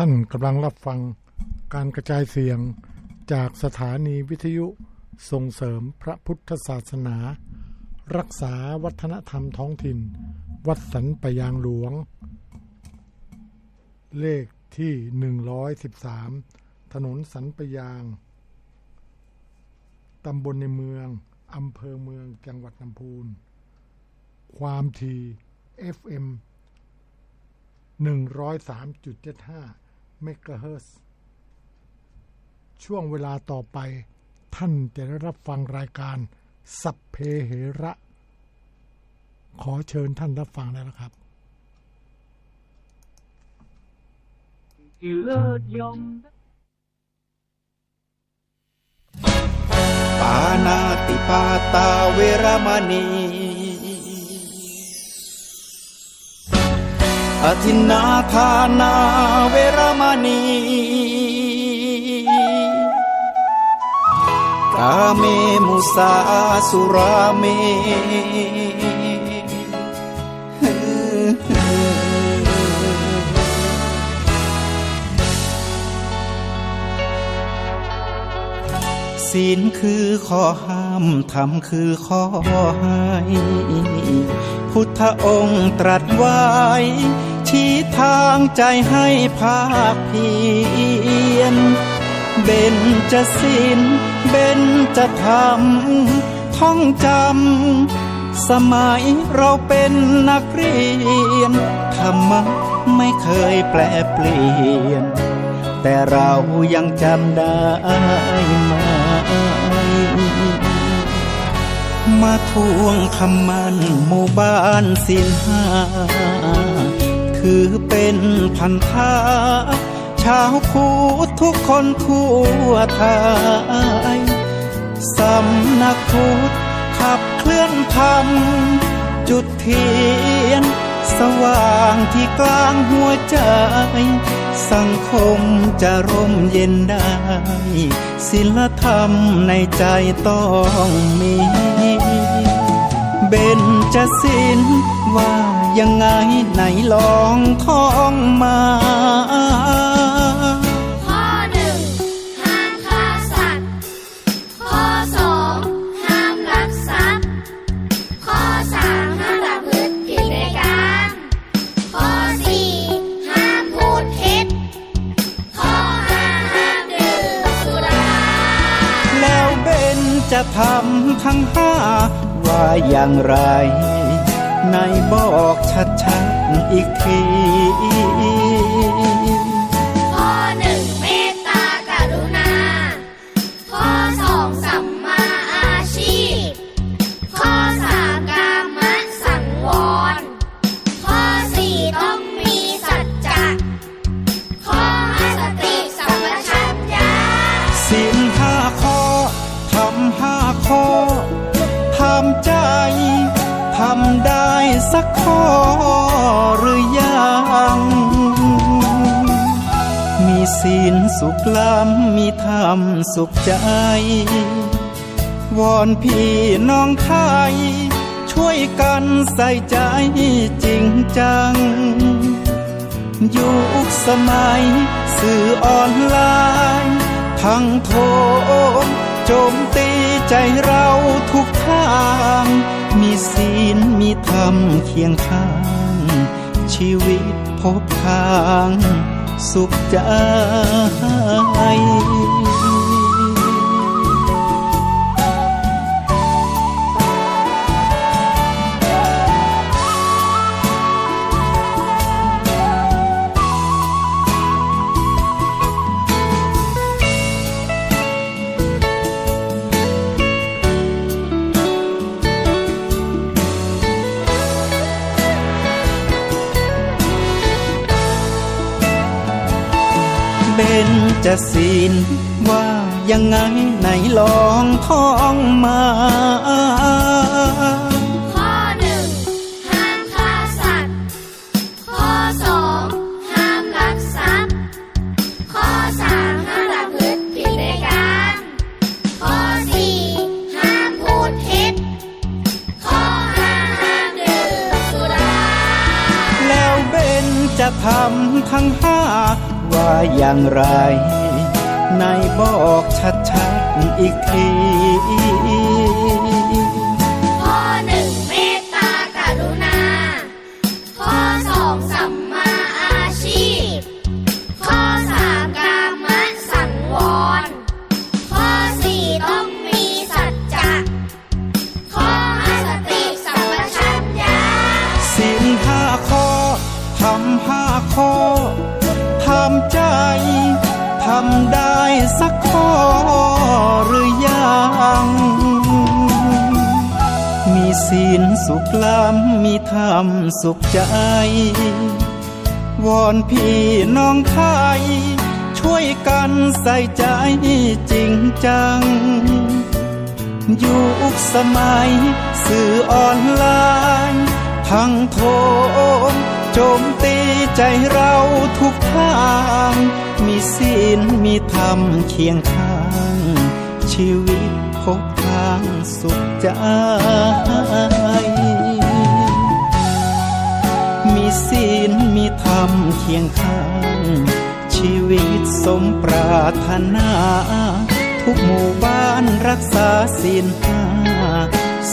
ท่านกำลังรับฟังการกระจายเสียงจากสถานีวิทยุส่งเสริมพระพุทธศาสนา รักษาวัฒนธรรมท้องถิ่น วัดสันปยางหลวง เลขที่ 113 ถนนสันปยาง ตำบลในเมือง อำเภอเมืองจังหวัดลำพูน ความถี่ FM 103.75 เมกะเฮิรตซ์ช่วงเวลาต่อไปท่านจะได้รับฟังรายการ สัพเพเหระ ขอเชิญท่านรับฟังได้แล้วครับที่เลิศยมปานาติปาตาเวรมณี อธินาทานาเวรมณีกาเมมุสาสุราเมศีลคือข้อห้ามธรรมคือข้อให้ พุทธองค์ตรัสไว้ ชี้ทางใจให้ภาคเพียรเบนจะศีลเบนจะธรรมท่องจำ สมัยเราเป็นนักเรียน ธรรมะไม่เคยแปลเปลี่ยน แต่เรายังจำได้ไหมมาทวงคำมันหมู่บ้านสินห้า ถือเป็นพันธะชาวคูทุกคนทั่วไทยสำนักพุทธขับเคลื่อนธรรม จุดเทียน สว่างที่กลางหัวใจ สังคมจะร่มเย็นได้ ศิลธรรมในใจต้องมี เบนจะสินว่า ยังไงไหนลองท่องมาข้อหนึ่งห้ามาสัตว์ข้อสองห้ารักทรัพย์ข้อสามห้าระพฤตผิดในการข้อสี่ห้าพูดเท็จข้อห้าห้ามดื่มสุราแล้วเบนจะทำทั้งห้าว่าอย่างไร ในบอกชัดๆอีกที ศีลสุขล้ำมีธรรมสุขใจ วอนพี่น้องไทย ช่วยกันใส่ใจจริงจัง ยุคสมัยสื่อออนไลน์ ทั้งโทมโจมตีใจเราทุกทาง มีศีลมีธรรมเคียงข้าง ชีวิตพบทาง สุขใจ จะศีลว่ายังไงไหนลองท่องมา อย่างไร ในบอกชัดๆอีกที ศีลสุขล้ำมีธรรมสุขใจ วอนพี่น้องไทย ช่วยกันใส่ใจจริงจัง ยุคสมัย สื่อออนไลน์ทั้งโทรโจมตีใจเราทุกทาง มีศีลมีธรรมเคียงข้างชีวิต บทางสุขใจ มีศีลมีธรรมเคียงข้าง ชีวิตสมปรารถนา ทุกหมู่บ้านรักษาศีลห้า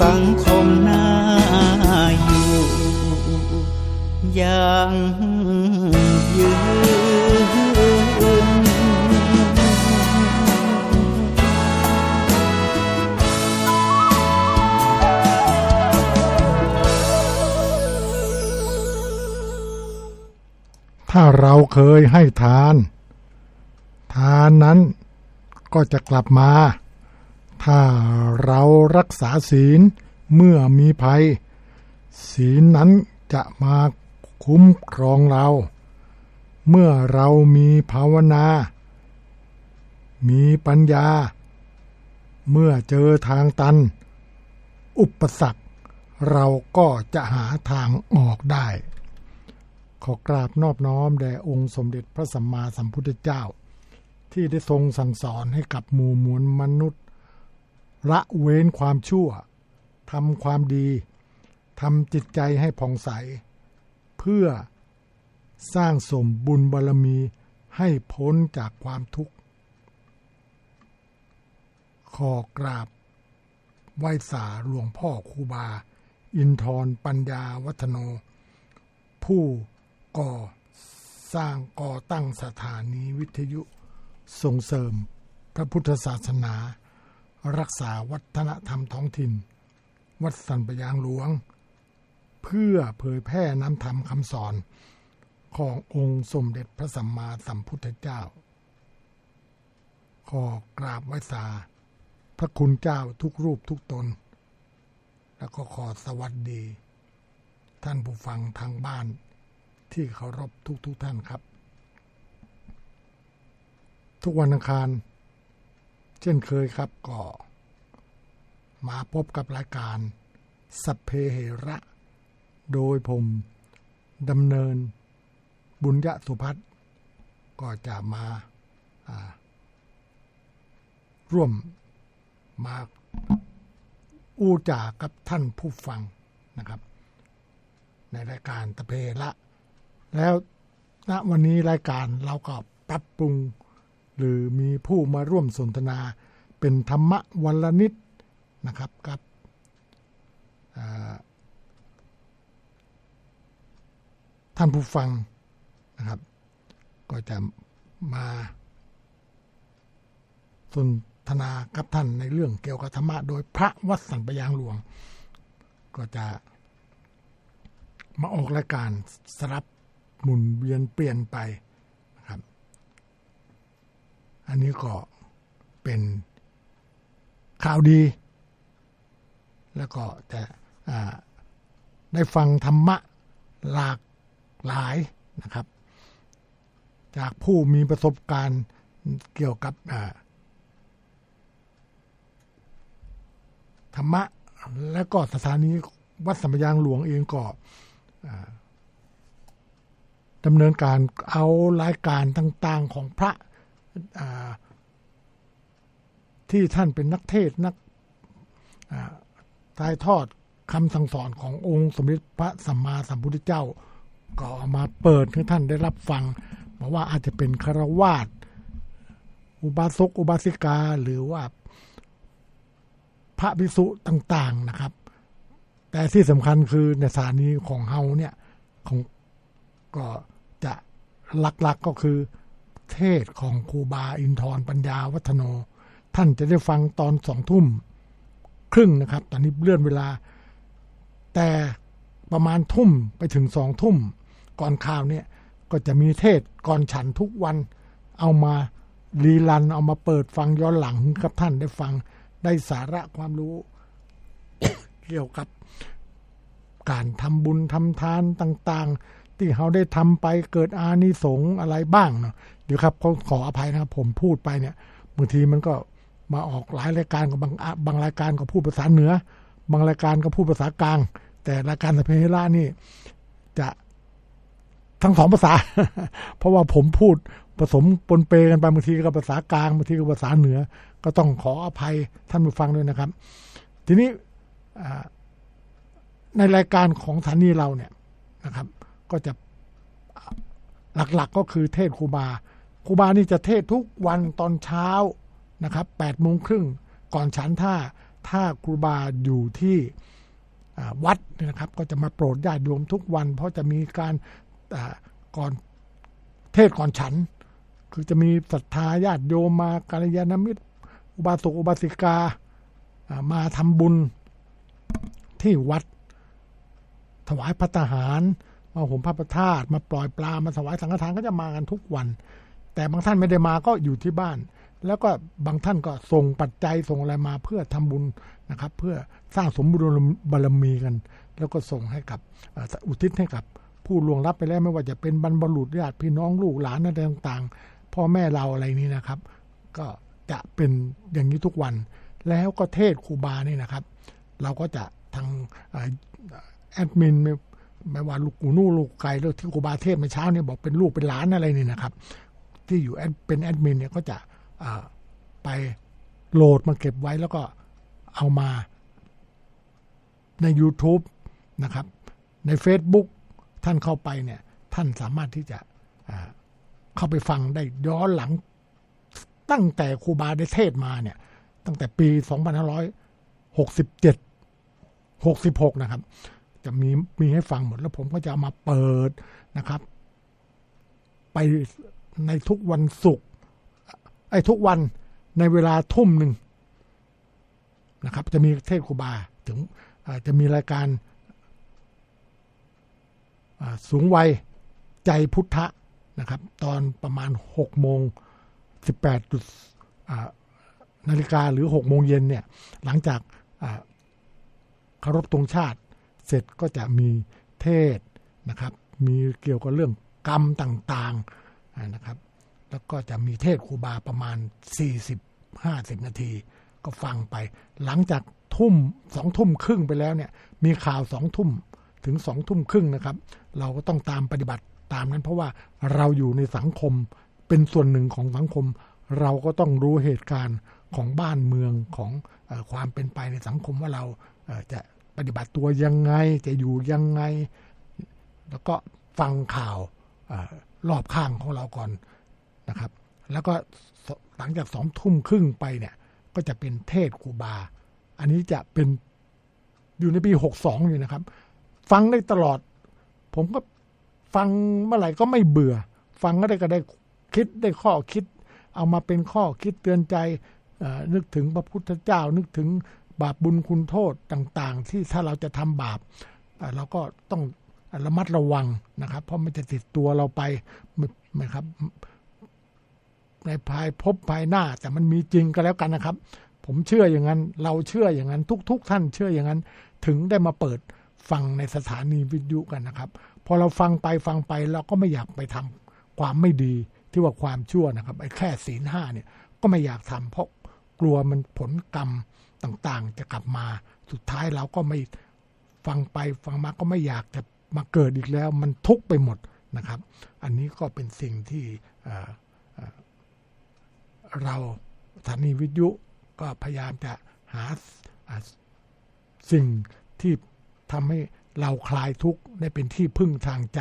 สังคมน่าอยู่อย่าง ถ้าเราเคยให้ทาน ทานนั้นก็จะกลับมา ถ้าเรารักษาศีลเมื่อมีภัย ศีลนั้นจะมาคุ้มครองเรา เมื่อเรามีภาวนา มีปัญญา เมื่อเจอทางตัน อุปสรรค เราก็จะหาทางออกได้ ขอกราบนอบน้อมแด่องค์สมเด็จพระสัมมาสัมพุทธเจ้า ที่ได้ทรงสั่งสอนให้กับหมู่มวลมนุษย์ ละเว้นความชั่วทำความดีทำจิตใจให้ผ่องใส เพื่อสร้างสมบุญบารมีให้พ้นจากความทุกข์ ขอกราบไหว้สาหลวงพ่อครูบา อินทรปัญญาวัฒโน ผู้ ก่อสร้างก่อตั้งสถานีวิทยุส่งเสริม พระพุทธศาสนา รักษาวัฒนธรรมท้องถิ่น วัดสันปยางหลวง เพื่อเผยแพร่น้ำธรรมคำสอน ขององค์สมเด็จพระสัมมาสัมพุทธเจ้า ขอกราบไหว้สา พระคุณเจ้าทุกรูปทุกตน แล้วก็ขอสวัสดี ท่านผู้ฟังทางบ้าน ที่เคารพทุกทุกๆท่านครับ ทุกวันอังคาร เช่นเคยครับก็มาพบกับรายการสัพเพเหระ โดยผมดำเนินบุญยะสุพัฒน์ก็จะมาาร่วมมาอู้จ่ากับท่านผู้ฟังนะครับ ในรายการตะเพละ แล้วณวันนี้รายการเราก็ปรับปรุง หรือมีผู้มาร่วมสนทนาเป็นธรรมะวันละนิดนะครับกับท่านผู้ฟังนะครับ ก็จะมาสนทนากับท่านในเรื่องเกี่ยวกับธรรมะโดยพระวัดสันปยางหลวง ก็จะมาออกรายการสลับ หมุนเวียนเปลี่ยนไปนะครับ อันนี้ก็เป็นข่าวดี แล้วก็จะอ่ได้ฟังธรรมะหลากหลายนะครับ จากผู้มีประสบการณ์เกี่ยวกับธรรมะและก็สถานีวัดสัมยางหลวงเองก็อ่า ดำเนินการเอารายการต่างๆของพระที่ท่านเป็นนักเทศนักอ่าถ่ายทอดคำสั่งสอนขององค์สมเด็จพระสัมมาสัมพุทธเจ้า ก็เอามาเปิดให้ท่านได้รับฟังบอกว่าอาจจะเป็นคารวาสอุบาสกอุบาสิกาหรือว่าพระภิกษุต่าง ๆนะครับ แต่ที่สำคัญคือในสถานีของเฮาเนี่ยของ ก็จะหลักๆก็คือเทศของครูบาอินทร์ปัญญาวัฒโน ท่านจะได้ฟังตอนสองทุ่มครึ่งนะครับ ตอนนี้เลื่อนเวลา แต่ประมาณทุ่มไปถึงสองทุ่ม ก่อนข่าวเนี่ยก็จะมีเทศก่อนฉันทุกวัน เอามารีลันเอามาเปิดฟังย้อนหลังให้กับท่านได้ฟังได้สาระความรู้ เกี่ยวกับการทำบุญทำทานต่าง ๆ ที่เขาได้ทำไปเกิดอานิสงส์อะไรบ้างเนาะเดี๋ยวครับเขาขออภัยนะครับผมพูดไปเนี่ยบางทีมันก็มาออกหลายรายการกับบางบางรายการก็พูดภาษาเหนือ บางรายการก็พูดภาษากลาง แต่รายการสเพเฮระนี่จะทั้งสองภาษา เพราะว่าผมพูดผสมปนเปกันไปบางทีก็ภาษากลางบางทีก็ภาษาเหนือ ก็ต้องขออภัยท่านผู้ฟังด้วยนะครับ ทีนี้ในรายการของสถานีเราเนี่ยนะครับ ก็จะหลักๆก็คือเทศครูบาครูบานี่จะเทศทุกวันตอนเช้านะครับแปดโมงครึ่งก่อนฉันท่าถ้าครูบาอยู่ที่วัดนะครับ ก็จะมาโปรดญาติโยมทุกวัน เพราะจะมีการก่อนเทศก่อนฉัน คือจะมีศรัทธาญาติโยมมากัลยาณมิตร อุบาสกอุบาสิกามาทำบุญที่วัด ถวายพระทหาร มาห่มพระประธาตมาปล่อยปลามาถวายสังฆทานก็จะมากันทุกวัน แต่บางท่านไม่ได้มาก็อยู่ที่บ้าน แล้วก็บางท่านก็ส่งปัจจัยส่งอะไรมาเพื่อทำบุญนะครับ เพื่อสร้างสมบุญบารมีกัน แล้วก็ส่งให้กับอุทิศให้กับผู้ล่วงลับไปแล้วไม่ว่าจะเป็นบรรพบุรุษญาติพี่น้องลูกหลานอะไรต่างๆ พ่อแม่เราอะไรนี้นะครับ ก็จะเป็นอย่างนี้ทุกวัน แล้วก็เทศครูบานี่นะครับ เราก็จะทางแอดมิน ไม่ว่าลูกกูนู่ลูกไก่เรื่อที่ครูบาเทศเมื่อเช้าเนี่ยบอกเป็นลูกเป็นหลานอะไรนี่นะครับ ที่อยู่เป็นแอดมินเนี่ยก็จะไปโหลดมาเก็บไว้แล้วก็เอามาใน YouTube นะครับ ใน Facebook ท่านเข้าไปเนี่ย ท่านสามารถที่จะเข้าไปฟังได้ย้อนหลัง ตั้งแต่ครูบาได้เทศมาเนี่ย ตั้งแต่ปี 2567 66 นะครับ จะมีมีให้ฟังหมดแล้วผมก็จะามาเปิดนะครับ ไปในทุกวันศุกร์ไอ้ทุกวันในเวลาทุ่มหนึ่งนะครับ จะมีเทศครูบาถึงจะมีรายการสูงวัยใจพุทธะนะครับ ตอนประมาณ6โมง18จุดนาฬิกาหรือ6โมงเย็นเนี่ย หลังจากเคารพตรงชาติ เสร็จก็จะมีเทศนะครับ มีเกี่ยวกับเรื่องกรรมต่างๆนะครับ แล้วก็จะมีเทศครูบาประมาณ 40-50 นาที ก็ฟังไป หลังจากทุ่มสองทุ่มครึ่งไปแล้วเนี่ย มีข่าวสองทุ่มถึงสองทุ่มครึ่งนะครับ เราก็ต้องตามปฏิบัติตามนั้นเพราะว่าเราอยู่ในสังคมเป็นส่วนหนึ่งของสังคม เราก็ต้องรู้เหตุการณ์ของบ้านเมืองของอความเป็นไปในสังคมว่าเราจะ ปฏิบัติตัวยังไงจะอยู่ยังไง แล้วก็ฟังข่าวอรอบข้างของเราก่อนนะครับ แล้วก็หลังจากสองทุ่มครึ่งไปเนี่ย ก็จะเป็นเทศคูบา อันนี้จะเป็นอยู่ในปีหกสองอยู่นะครับ ฟังได้ตลอด ผมก็ฟังเมื่อไหร่ก็ไม่เบื่อ ฟังก็ได้ก็ได้คิดได้ข้อคิด เอามาเป็นข้อคิดเตือนใจนึกถึงพระพุทธเจ้านึกถึง บาปบุญคุณโทษต่างๆ ที่ถ้าเราจะทำบาปเราก็ต้องระมัดระวังนะครับ เพราะมันจะติดตัวเราไปนะครับ ในภายพบภายหน้าแต่มันมีจริงก็แล้วกันนะครับ ผมเชื่ออย่างนั้น เราเชื่ออย่างนั้น ทุก ๆ ท่านเชื่ออย่างนั้น ถึงได้มาเปิดฟังในสถานีวิทยุกันนะครับ พอเราฟังไปฟังไปเราก็ไม่อยากไปทำความไม่ดีที่ว่าความชั่วนะครับไอ้แค่ศีลห้าเนี่ยก็ไม่อยากทำเพราะกลัวมันผลกรรม ต่างๆ จะกลับมาสุดท้ายเราก็ไม่ฟังไปฟังมาก็ไม่อยากจะมาเกิดอีกแล้ว มันทุกไปหมดนะครับ อันนี้ก็เป็นสิ่งที่เราสถานีวิทยุก็พยายามจะหาสิ่งที่ทำให้เราคลายทุกข์ได้เป็นที่พึ่งทางใจ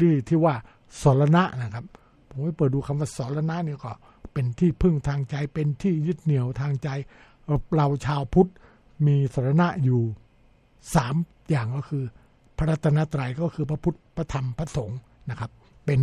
ที่ที่ว่าสรณะนะครับผมไปเปิดดูคำว่าสรณะเนี่ยก็เป็นที่พึ่งทางใจเป็นที่ยึดเหนี่ยวทางใจ เราชาวพุทธมีสรณะอยู่สามอย่างก็คือ พระรัตนตรัยก็คือพระพุทธพระธรรมพระสงฆ์นะครับ เป็น